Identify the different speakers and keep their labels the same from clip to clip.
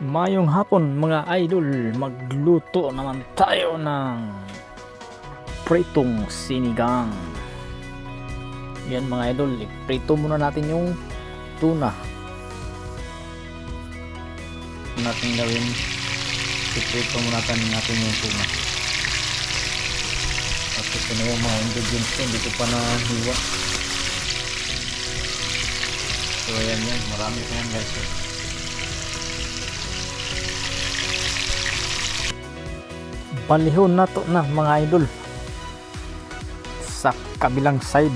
Speaker 1: Mayong hapon mga idol, magluto naman tayo ng pritong sinigang. Yan mga idol, iprito muna natin yung tuna. Natin gawin, iprito muna natin, natin yung tuna. At ito na yung mga ingredients ko, hindi ko pa nahiwa. So ayan yan, marami pa yan guys. eh. Balihon na na mga idol. Sa kabilang side.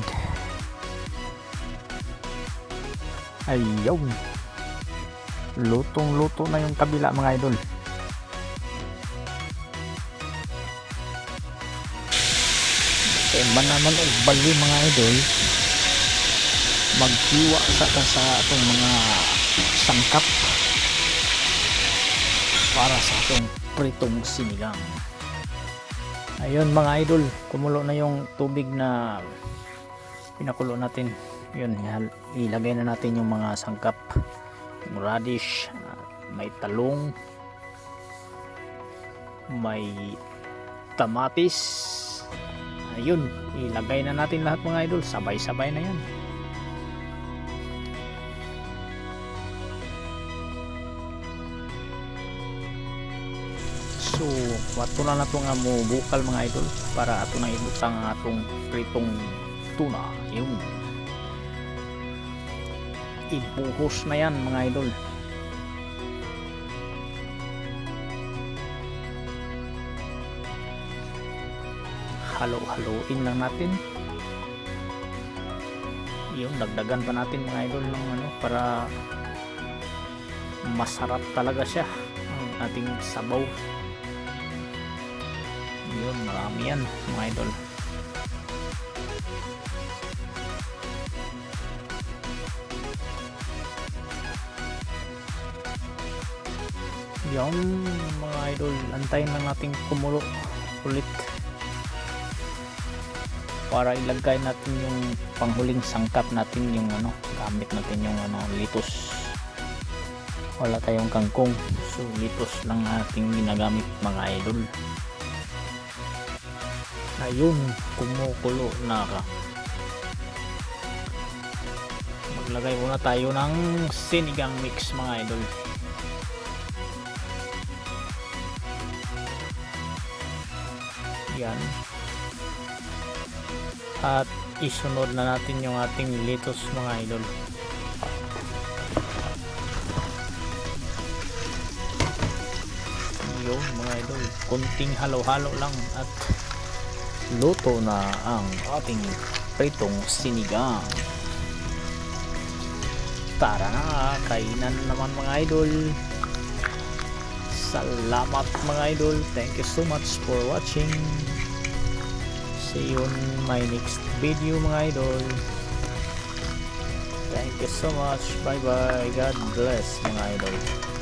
Speaker 1: Ayaw lutong luto na yung kabila mga idol. Man naman og bali mga idol. Magkiwa sa ta sa atong mga sangkap. Para sa atong pritong sinigang ayun mga idol kumulo na yung tubig na pinakulo natin. Yun ilagay na natin yung mga sangkap. Yung radish ah, may talong may tamatis. Ayun ilagay na natin lahat mga idol. Sabay sabay na yan So, wato na na nga mo bukal mga idol para ato nang ibutang ang atong pritong tuna. Yung ibuhos na yan mga idol. Halo-haloin lang natin. Yung dagdagan pa natin mga idol ng ano para masarap talaga siya ang ating sabaw yun marami yan mga idol. Yun mga idol antayin lang natin kumulo ulit. Para ilagay natin yung panghuling sangkap natin yung ano gamit natin yung ano litos. Wala tayong kangkong so litos lang ating ginagamit mga idol ayun kumukulo na ka. Maglagay muna tayo ng sinigang mix mga idol. Yan. At isunod na natin yung ating litos mga idol. Yun mga idol. Kunting halo-halo lang at luto na ang ating pritong sinigang. Tara na kainan naman mga idol. Salamat mga idol. Thank you so much for watching. See you on my next video mga idol. Thank you so much. Bye bye god bless mga idol